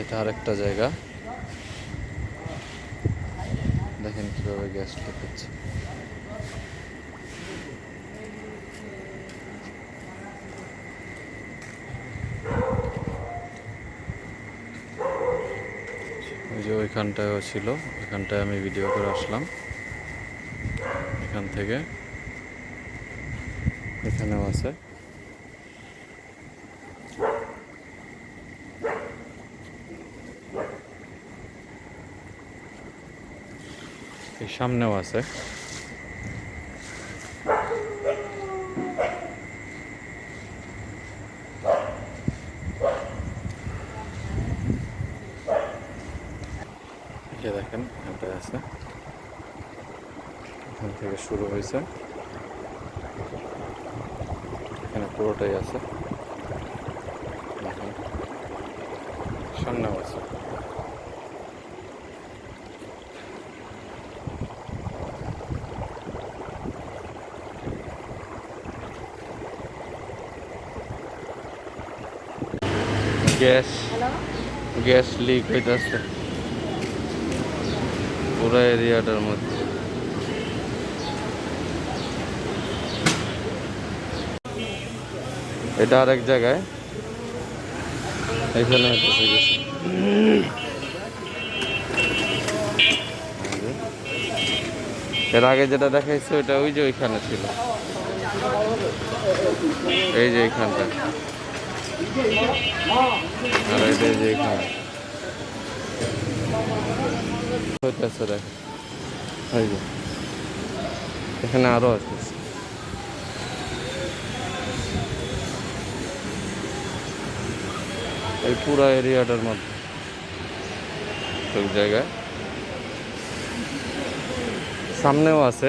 এটা আর একটা জায়গা। দেখেন কীভাবে গ্যাস লিক ওই যে ওইখানটায়ও ছিল, ওইখানটায় আমি ভিডিও করে আসলাম। এখান থেকে এখানেও আছে। এই সামনেও আছে। দেখেন, এটা আছে। এখান থেকে শুরু হয়েছে। এখানে পুরোটাই আছে। সামনেও আছে। গ্যাস। গ্যাস লিক হইতেছে। পুরো এরিয়াটার মধ্যে। এটা আরেক জায়গায়। এখানে হইতেছে গেছে এর আগে যেটা দেখাইছে ওইটা ওই যে ওইখানে ছিল। এই যে এইখানটা। আর এটা এই যে এইখানে হইতেছে দেখ এই যে এখানে আরও আসতেছে এই পুরো এরিয়াটার মধ্যে সব জায়গায় সামনেও আছে